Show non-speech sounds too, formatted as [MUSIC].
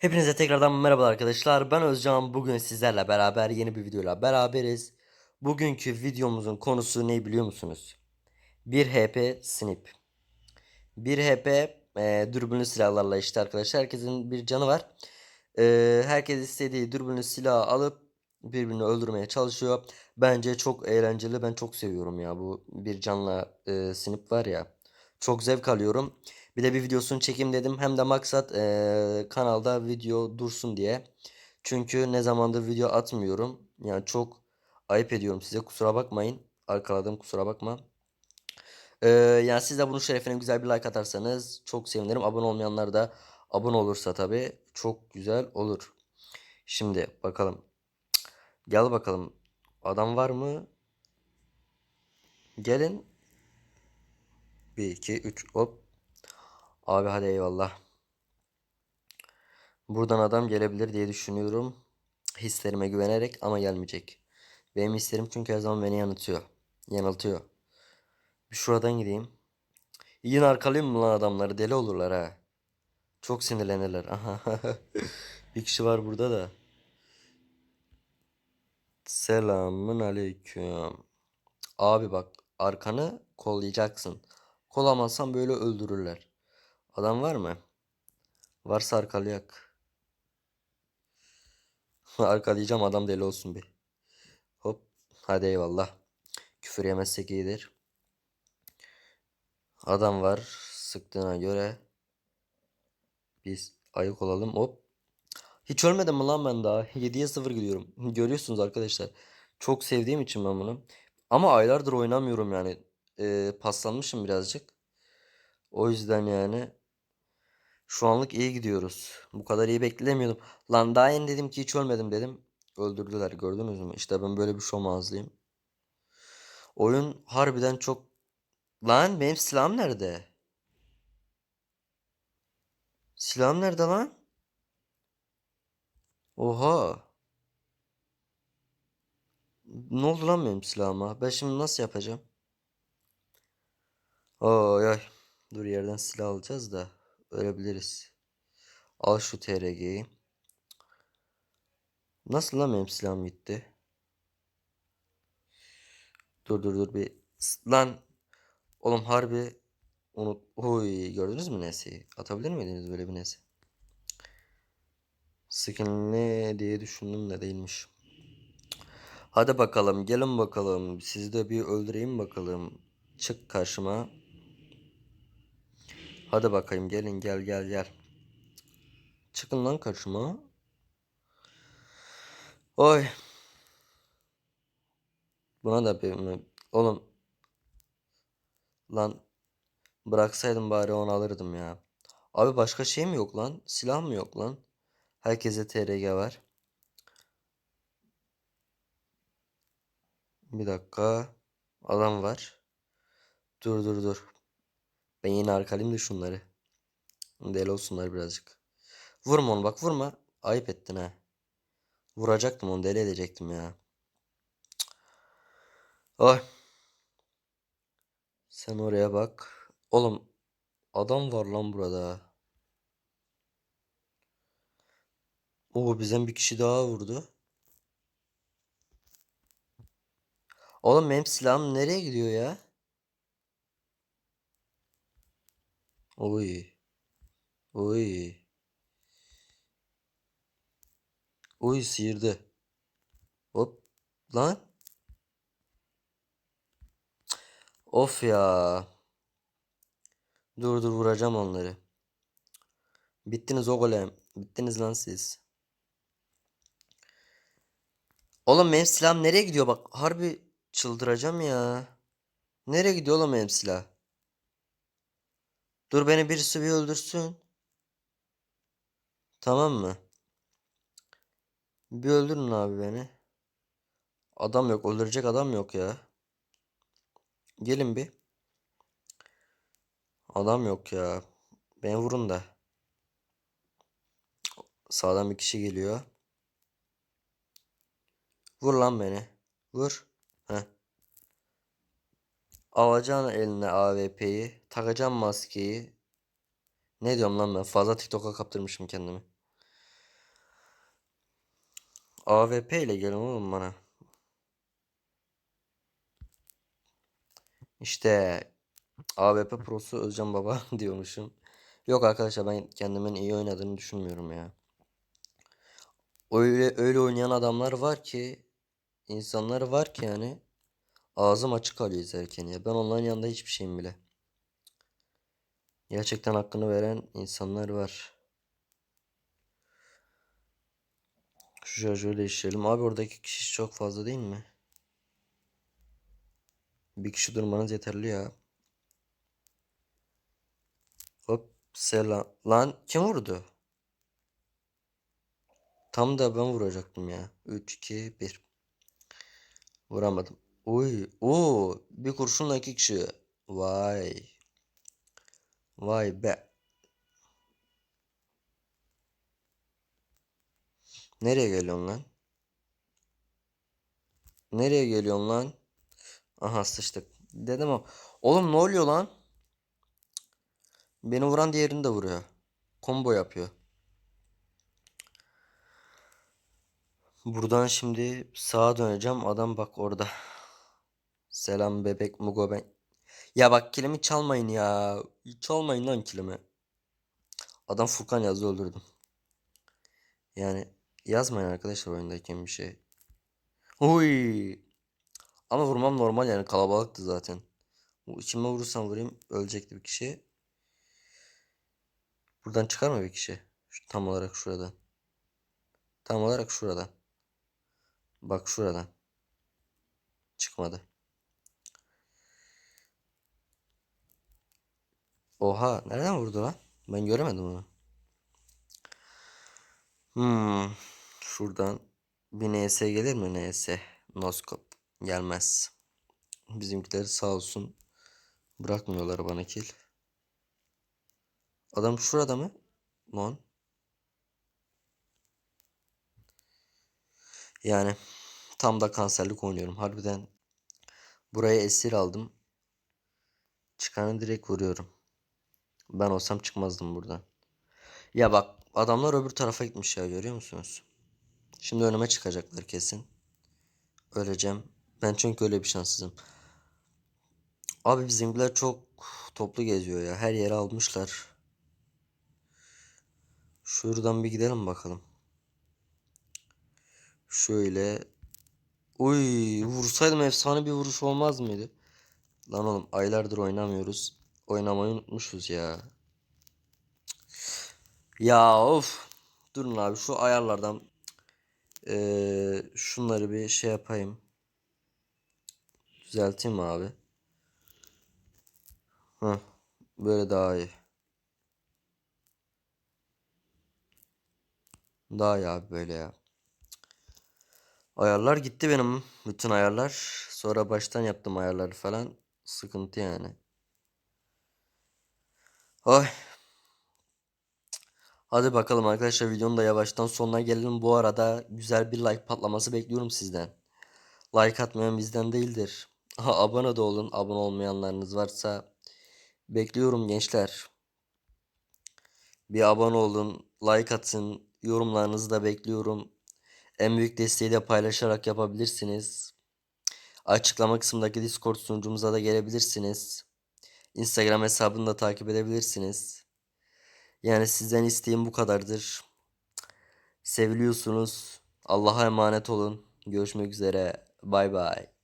Hepinize tekrardan merhaba arkadaşlar. Ben Özcan. Bugün sizlerle beraber yeni bir videoyla beraberiz. Bugünkü videomuzun konusu ne biliyor musunuz? 1 HP snip. 1 HP e, dürbünlü silahlarla işte arkadaşlar. Herkesin bir canı var. E, herkes istediği dürbünlü silahı alıp birbirini öldürmeye çalışıyor. Bence çok eğlenceli. Ben çok seviyorum ya bu bir canla e, snip var ya. Çok zevk alıyorum. Bir de bir videosunu çekeyim dedim. Hem de maksat eee, kanalda video dursun diye. Çünkü ne zamandır video atmıyorum. Yani çok ayıp ediyorum size. Kusura bakmayın. Arkaladım kusura bakma. Eee, yani siz de bunun şerefine güzel bir like atarsanız çok sevinirim. Abone olmayanlar da abone olursa tabii çok güzel olur. Şimdi bakalım. Gel bakalım. Adam var mı? Gelin. 1 2 3 hop. Abi hadi eyvallah. Buradan adam gelebilir diye düşünüyorum. Hislerime güvenerek ama gelmeyecek. Benim hislerim çünkü her zaman beni yanıltıyor. Yanıltıyor. Bir şuradan gideyim. Yine arkalayayım mı lan adamları? Deli olurlar ha. Çok sinirlenirler. [LAUGHS] Bir kişi var burada da. Selamun aleyküm. Abi bak arkanı kollayacaksın. Kolamazsan böyle öldürürler. Adam var mı? Varsa arkalayak. [LAUGHS] Arkalayacağım adam deli olsun bir. Hop. Hadi eyvallah. Küfür yemezsek iyidir. Adam var. Sıktığına göre. Biz ayık olalım. Hop. Hiç ölmedim mi lan ben daha? 7'ye 0 gidiyorum. [LAUGHS] Görüyorsunuz arkadaşlar. Çok sevdiğim için ben bunu. Ama aylardır oynamıyorum yani. Ee, paslanmışım birazcık. O yüzden yani. Şu anlık iyi gidiyoruz. Bu kadar iyi beklemiyordum. Lan daha yeni dedim ki hiç ölmedim dedim. Öldürdüler gördünüz mü? İşte ben böyle bir şomazlıyım. Oyun harbiden çok... Lan benim silahım nerede? Silahım nerede lan? Oha. Ne oldu lan benim silahıma? Ben şimdi nasıl yapacağım? Oy ay. Dur yerden silah alacağız da. Ölebiliriz. Al şu TRG'yi. Nasıl lan benim silahım gitti? Dur dur dur bir. Lan. Oğlum harbi unut. Oy gördünüz mü nesi? Atabilir miydiniz böyle bir nesi? Skinli diye düşündüm de değilmiş. Hadi bakalım gelin bakalım. Sizi de bir öldüreyim bakalım. Çık karşıma. Hadi bakayım gelin gel gel gel. Çıkın lan karşıma. Oy. Buna da bir oğlum lan bıraksaydım bari onu alırdım ya. Abi başka şey mi yok lan? Silah mı yok lan? Herkese TRG var. Bir dakika. Adam var. Dur dur dur. Ben yine arkalayayım da şunları. Deli olsunlar birazcık. Vurma onu bak vurma. Ayıp ettin ha. Vuracaktım onu deli edecektim ya. Ay. Sen oraya bak. Oğlum adam var lan burada. Oo bizden bir kişi daha vurdu. Oğlum benim silahım nereye gidiyor ya? Oy. Oy. Oy sıyırdı. Hop. Lan. Of ya. Dur dur vuracağım onları. Bittiniz o golem. Bittiniz lan siz. Oğlum benim silahım nereye gidiyor bak. Harbi çıldıracağım ya. Nereye gidiyor oğlum benim silah? Dur beni birisi bir öldürsün. Tamam mı? Bir öldürün abi beni. Adam yok. Öldürecek adam yok ya. Gelin bir. Adam yok ya. Beni vurun da. Sağdan bir kişi geliyor. Vur lan beni. Vur. Heh. Alacaksın eline AWP'yi. Takacaksın maskeyi. Ne diyorum lan ben? Fazla TikTok'a kaptırmışım kendimi. AWP ile gelin oğlum bana. İşte AWP Pro'su Özcan Baba [LAUGHS] diyormuşum. Yok arkadaşlar ben kendimin iyi oynadığını düşünmüyorum ya. Öyle öyle oynayan adamlar var ki insanlar var ki yani ağzım açık kalıyor izlerken ya. Ben onların yanında hiçbir şeyim bile. Gerçekten hakkını veren insanlar var. Şu şarjörü değiştirelim. Abi oradaki kişi çok fazla değil mi? Bir kişi durmanız yeterli ya. Hop selam. Lan kim vurdu? Tam da ben vuracaktım ya. 3 2 1. Vuramadım. Uy, o bir kurşunla iki kişi. Vay. Vay be. Nereye geliyorsun lan? Nereye geliyorsun lan? Aha sıçtık. Dedim o. Oğlum ne oluyor lan? Beni vuran diğerini de vuruyor. Combo yapıyor. Buradan şimdi sağa döneceğim. Adam bak orada. Selam bebek Mugo ben. Ya bak kilimi çalmayın ya. Çalmayın lan kilimi. Adam Furkan yazdı öldürdüm. Yani yazmayın arkadaşlar oyundayken bir şey. Huy. Ama vurmam normal yani kalabalıktı zaten. İçime vurursam vurayım ölecekti bir kişi. Buradan çıkar mı bir kişi? Şu, tam olarak şuradan. Tam olarak şuradan. Bak şuradan. Çıkmadı. Oha nereden vurdu lan? Ben göremedim onu. Hmm. Şuradan bir NS gelir mi NS? Noskop. Gelmez. Bizimkiler sağ olsun. Bırakmıyorlar bana kill. Adam şurada mı? Lan. Yani tam da kanserlik oynuyorum. Harbiden buraya esir aldım. Çıkanı direkt vuruyorum. Ben olsam çıkmazdım buradan. Ya bak adamlar öbür tarafa gitmiş ya görüyor musunuz? Şimdi önüme çıkacaklar kesin. Öleceğim. Ben çünkü öyle bir şanssızım. Abi bizimkiler çok toplu geziyor ya. Her yere almışlar. Şuradan bir gidelim bakalım. Şöyle. Uy vursaydım efsane bir vuruş olmaz mıydı? Lan oğlum aylardır oynamıyoruz. Oynamayı unutmuşuz ya. Ya of. Durun abi şu ayarlardan eee, şunları bir şey yapayım. Düzelteyim abi. Heh, böyle daha iyi. Daha iyi abi böyle ya. Ayarlar gitti benim. Bütün ayarlar. Sonra baştan yaptım ayarları falan. Sıkıntı yani. Oy. Hadi bakalım arkadaşlar videonun da yavaştan sonuna gelelim. Bu arada güzel bir like patlaması bekliyorum sizden. Like atmayan bizden değildir. [LAUGHS] Abone de olun. Abone olmayanlarınız varsa bekliyorum gençler. Bir abone olun, like atın, yorumlarınızı da bekliyorum. En büyük desteği de paylaşarak yapabilirsiniz. Açıklama kısmındaki Discord sunucumuza da gelebilirsiniz. Instagram hesabını da takip edebilirsiniz. Yani sizden isteğim bu kadardır. Seviliyorsunuz. Allah'a emanet olun. Görüşmek üzere. Bay bay.